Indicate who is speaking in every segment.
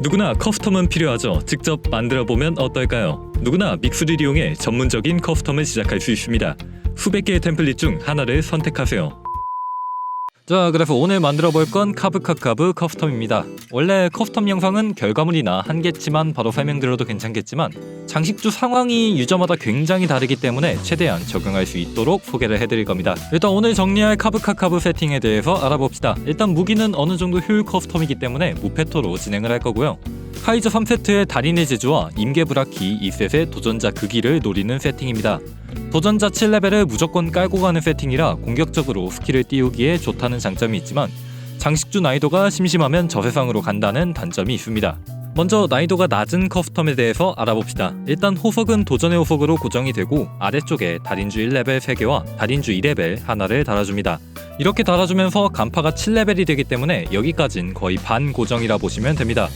Speaker 1: 누구나 커스텀은 필요하죠. 직접 만들어 보면 어떨까요? 누구나 믹스를 이용해 전문적인 커스텀을 시작할 수 있습니다. 수백 개의 템플릿 중 하나를 선택하세요. 자, 그래서 오늘 만들어 볼 건 카브카카브 커스텀입니다. 원래 커스텀 영상은 결과물이나 한계치만 바로 설명드려도 괜찮겠지만 장식주 상황이 유저마다 굉장히 다르기 때문에 최대한 적용할 수 있도록 소개를 해드릴 겁니다. 일단 오늘 정리할 카브카카브 세팅에 대해서 알아봅시다. 일단 무기는 어느 정도 효율 커스텀이기 때문에 무페토로 진행을 할 거고요. 카이저 3세트의 달인의 제주와 임계 브라키 2셋의 도전자 극기를 노리는 세팅입니다. 도전자 7레벨을 무조건 깔고 가는 세팅이라 공격적으로 스킬을 띄우기에 좋다는 장점이 있지만 장식주 난이도가 심심하면 저세상으로 간다는 단점이 있습니다. 먼저 난이도가 낮은 커스텀에 대해서 알아봅시다. 일단 호석은 도전의 호석으로 고정이 되고 아래쪽에 달인주 1레벨 3개와 달인주 2레벨 하나를 달아줍니다. 이렇게 달아주면서 간파가 7레벨이 되기 때문에 여기까진 거의 반 고정이라 보시면 됩니다.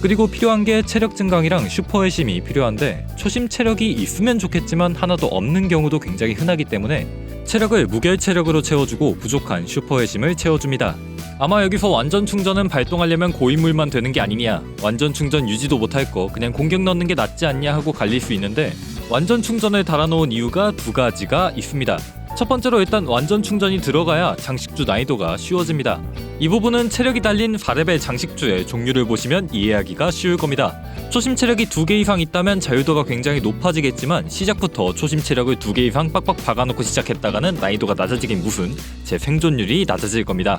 Speaker 1: 그리고 필요한 게 체력 증강이랑 슈퍼 회심이 필요한데 초심 체력이 있으면 좋겠지만 하나도 없는 경우도 굉장히 흔하기 때문에 체력을 무결 체력으로 채워주고 부족한 슈퍼 회심을 채워줍니다. 아마 여기서 완전 충전은 발동하려면 고인물만 되는 게 아니냐 완전 충전 유지도 못할 거 그냥 공격 넣는 게 낫지 않냐 하고 갈릴 수 있는데 완전 충전을 달아놓은 이유가 두 가지가 있습니다. 첫 번째로 일단 완전 충전이 들어가야 장식주 난이도가 쉬워집니다. 이 부분은 체력이 달린 4레벨 장식주의 종류를 보시면 이해하기가 쉬울 겁니다. 초심 체력이 2개 이상 있다면 자유도가 굉장히 높아지겠지만 시작부터 초심 체력을 2개 이상 빡빡 박아놓고 시작했다가는 난이도가 낮아지긴 무슨 제 생존율이 낮아질 겁니다.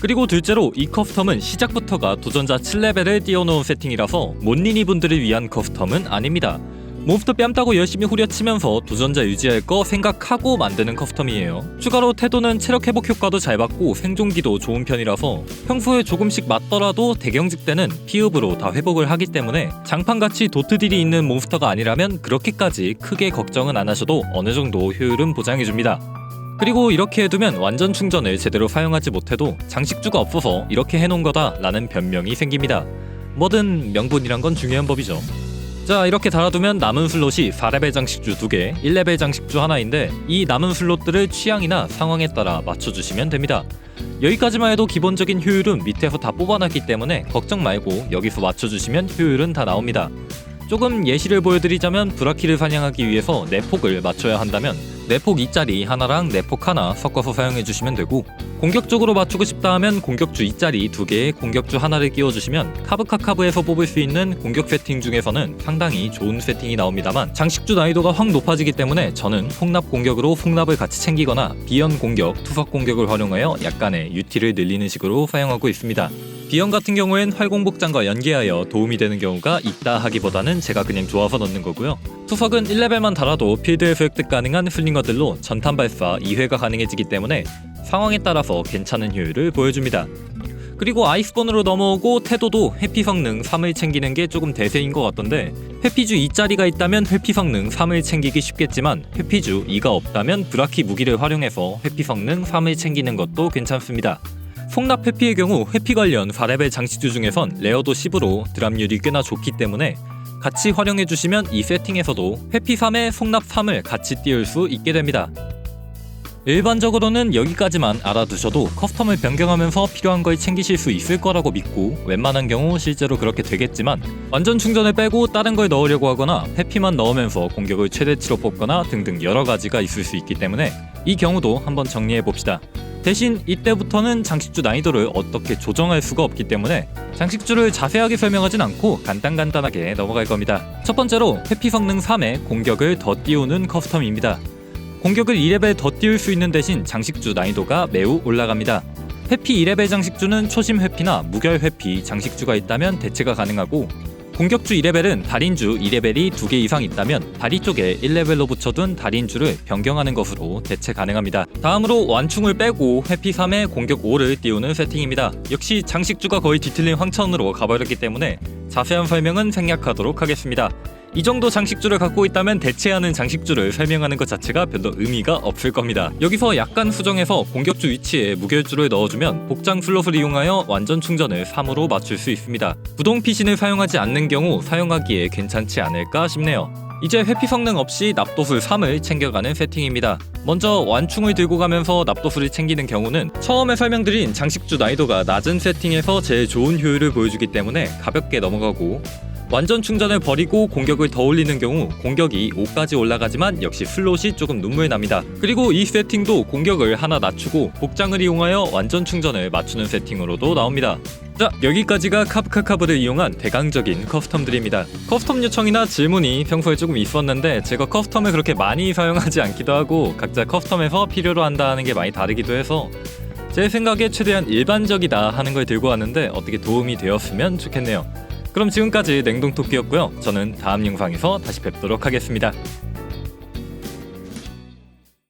Speaker 1: 그리고 둘째로 이 커스텀은 시작부터가 도전자 7레벨을 띄워놓은 세팅이라서 못니니 분들을 위한 커스텀은 아닙니다. 몬스터 뺨 따고 열심히 후려치면서 도전자 유지할 거 생각하고 만드는 커스텀이에요. 추가로 태도는 체력 회복 효과도 잘 받고 생존기도 좋은 편이라서 평소에 조금씩 맞더라도 대경직 때는 피읍으로 다 회복을 하기 때문에 장판같이 도트딜이 있는 몬스터가 아니라면 그렇게까지 크게 걱정은 안 하셔도 어느 정도 효율은 보장해줍니다. 그리고 이렇게 해두면 완전 충전을 제대로 사용하지 못해도 장식주가 없어서 이렇게 해놓은 거다 라는 변명이 생깁니다. 뭐든 명분이란 건 중요한 법이죠. 자 이렇게 달아두면 남은 슬롯이 4레벨 장식주 2개, 1레벨 장식주 하나인데 이 남은 슬롯들을 취향이나 상황에 따라 맞춰주시면 됩니다. 여기까지만 해도 기본적인 효율은 밑에서 다 뽑아놨기 때문에 걱정 말고 여기서 맞춰주시면 효율은 다 나옵니다. 조금 예시를 보여드리자면 브라키를 사냥하기 위해서 내폭을 맞춰야 한다면 내폭 2짜리 하나랑 내폭 하나 섞어서 사용해 주시면 되고 공격적으로 맞추고 싶다 하면 공격주 2짜리 2개에 공격주 하나를 끼워주시면 카브카카브에서 뽑을 수 있는 공격 세팅 중에서는 상당히 좋은 세팅이 나옵니다만 장식주 난이도가 확 높아지기 때문에 저는 폭납 공격으로 폭납을 같이 챙기거나 비연 공격, 투석 공격을 활용하여 약간의 유티를 늘리는 식으로 사용하고 있습니다. 비연 같은 경우엔 활공복장과 연계하여 도움이 되는 경우가 있다 하기보다는 제가 그냥 좋아서 넣는 거고요. 투석은 1레벨만 달아도 필드에서 획득 가능한 슬링어들로 전탄 발사 2회가 가능해지기 때문에 상황에 따라서 괜찮은 효율을 보여줍니다. 그리고 아이스본으로 넘어오고 태도도 회피 성능 3을 챙기는 게 조금 대세인 것 같던데 회피주 2짜리가 있다면 회피 성능 3을 챙기기 쉽겠지만 회피주 2가 없다면 브라키 무기를 활용해서 회피 성능 3을 챙기는 것도 괜찮습니다. 폭납 회피의 경우 회피 관련 4레벨 장식주 중에선 레어도 10으로 드랍률이 꽤나 좋기 때문에 같이 활용해 주시면 이 세팅에서도 회피 3에 폭납 3을 같이 띄울 수 있게 됩니다. 일반적으로는 여기까지만 알아두셔도 커스텀을 변경하면서 필요한 걸 챙기실 수 있을 거라고 믿고 웬만한 경우 실제로 그렇게 되겠지만 완전 충전을 빼고 다른 걸 넣으려고 하거나 회피만 넣으면서 공격을 최대치로 뽑거나 등등 여러 가지가 있을 수 있기 때문에 이 경우도 한번 정리해 봅시다. 대신 이때부터는 장식주 난이도를 어떻게 조정할 수가 없기 때문에 장식주를 자세하게 설명하진 않고 간단간단하게 넘어갈 겁니다. 첫 번째로 회피 성능 3에 공격을 더 띄우는 커스텀입니다. 공격을 2레벨 더 띄울 수 있는 대신 장식주 난이도가 매우 올라갑니다. 회피 2레벨 장식주는 초심 회피나 무결 회피 장식주가 있다면 대체가 가능하고 공격주 2레벨은 달인주 2레벨이 2개 이상 있다면 다리 쪽에 1레벨로 붙여둔 달인주를 변경하는 것으로 대체 가능합니다. 다음으로 완충을 빼고 회피 3에 공격 5를 띄우는 세팅입니다. 역시 장식주가 거의 뒤틀린 황천으로 가버렸기 때문에 자세한 설명은 생략하도록 하겠습니다. 이 정도 장식주를 갖고 있다면 대체하는 장식주를 설명하는 것 자체가 별로 의미가 없을 겁니다. 여기서 약간 수정해서 공격주 위치에 무결주를 넣어주면 복장 슬롯을 이용하여 완전 충전을 3으로 맞출 수 있습니다. 부동 피신을 사용하지 않는 경우 사용하기에 괜찮지 않을까 싶네요. 이제 회피 성능 없이 납도술 3을 챙겨가는 세팅입니다. 먼저 완충을 들고 가면서 납도술을 챙기는 경우는 처음에 설명드린 장식주 난이도가 낮은 세팅에서 제일 좋은 효율을 보여주기 때문에 가볍게 넘어가고 완전 충전을 버리고 공격을 더 올리는 경우 공격이 5까지 올라가지만 역시 슬롯이 조금 눈물 납니다. 그리고 이 세팅도 공격을 하나 낮추고 복장을 이용하여 완전 충전을 맞추는 세팅으로도 나옵니다. 자 여기까지가 카프카카브를 이용한 대강적인 커스텀들입니다. 커스텀 요청이나 질문이 평소에 조금 있었는데 제가 커스텀을 그렇게 많이 사용하지 않기도 하고 각자 커스텀에서 필요로 한다는 게 많이 다르기도 해서 제 생각에 최대한 일반적이다 하는 걸 들고 왔는데 어떻게 도움이 되었으면 좋겠네요. 그럼 지금까지 냉동토끼였고요. 저는 다음 영상에서 다시 뵙도록 하겠습니다.